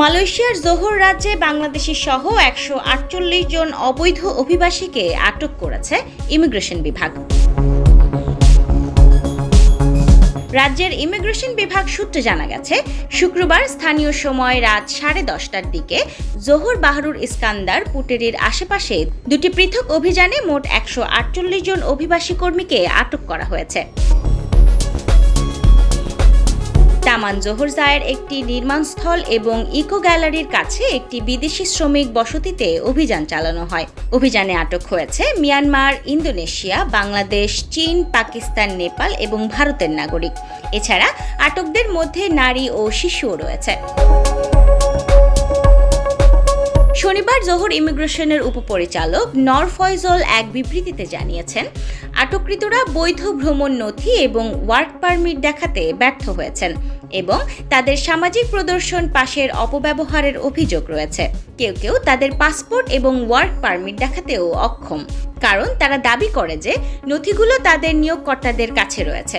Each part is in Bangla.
মালয়েশিয়ার জোহর রাজ্যে বাংলাদেশি সহ একশো আটচল্লিশ জন অবৈধ অভিবাসীকে আটক করেছে ইমিগ্রেশন বিভাগ। রাজ্যের ইমিগ্রেশন বিভাগ সূত্রে জানা গেছে, শুক্রবার স্থানীয় সময় রাত সাড়ে দশটার দিকে জোহর বাহারুর ইস্কান্দার পুটেরির আশেপাশে দুটি পৃথক অভিযানে মোট একশো আটচল্লিশ জন অভিবাসী কর্মীকে আটক করা হয়েছে। তামান জোহর জায়ের একটি নির্মাণস্থল এবং ইকো গ্যালারির কাছে একটি বিদেশি শ্রমিক বসতিতে অভিযান চালানো হয়। অভিযানে আটক হয়েছে মিয়ানমার, ইন্দোনেশিয়া, বাংলাদেশ, চীন, পাকিস্তান, নেপাল এবং ভারতের নাগরিক। এছাড়া আটকদের মধ্যে নারী ও শিশুও রয়েছে। শনিবার জোহর ইমিগ্রেশনের উপপরিচালক নর ফয়জল এক বিবৃতিতে জানিয়েছেন, আটককৃতরা বৈধ ভ্রমণ নথি এবং ওয়ার্ক পারমিট দেখাতে ব্যর্থ হয়েছেন। এবং তাদের সামাজিক প্রদর্শন পাশের অপব্যবহারের অভিযোগ রয়েছে। কেউ কেউ তাদের পাসপোর্ট এবং ওয়ার্ক পারমিট দেখাতেও অক্ষম, কারণ তারা দাবি করে যে নথিগুলো তাদের নিয়োগকর্তাদের কাছে রয়েছে।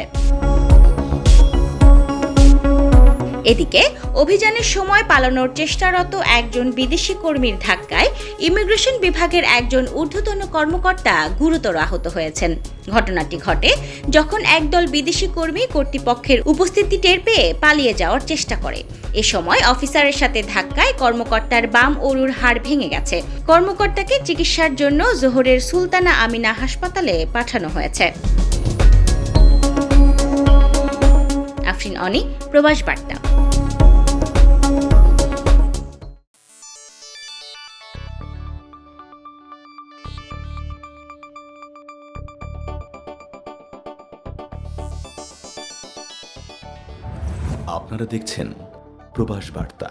এদিকে, অভিযানের সময় পালানোর চেষ্টারত একজন বিদেশি কর্মীর ধাক্কায় ইমিগ্রেশন বিভাগের একজন ঊর্ধ্বতন কর্মকর্তা গুরুতর আহত হয়েছেন। ঘটনাটি ঘটে যখন একদল বিদেশি কর্মী কর্তৃপক্ষের উপস্থিতি টের পেয়ে পালিয়ে যাওয়ার চেষ্টা করে। এ সময় অফিসারের সাথে ধাক্কায় কর্মকর্তার বাম অরুর হাড় ভেঙে গেছে। কর্মকর্তাকে চিকিৎসার জন্য জোহরের সুলতানা আমিনা হাসপাতালে পাঠানো হয়েছে। আফরিন অনি প্রবাস বার্তা। আপনারা দেখছেন প্রবাস বার্তা।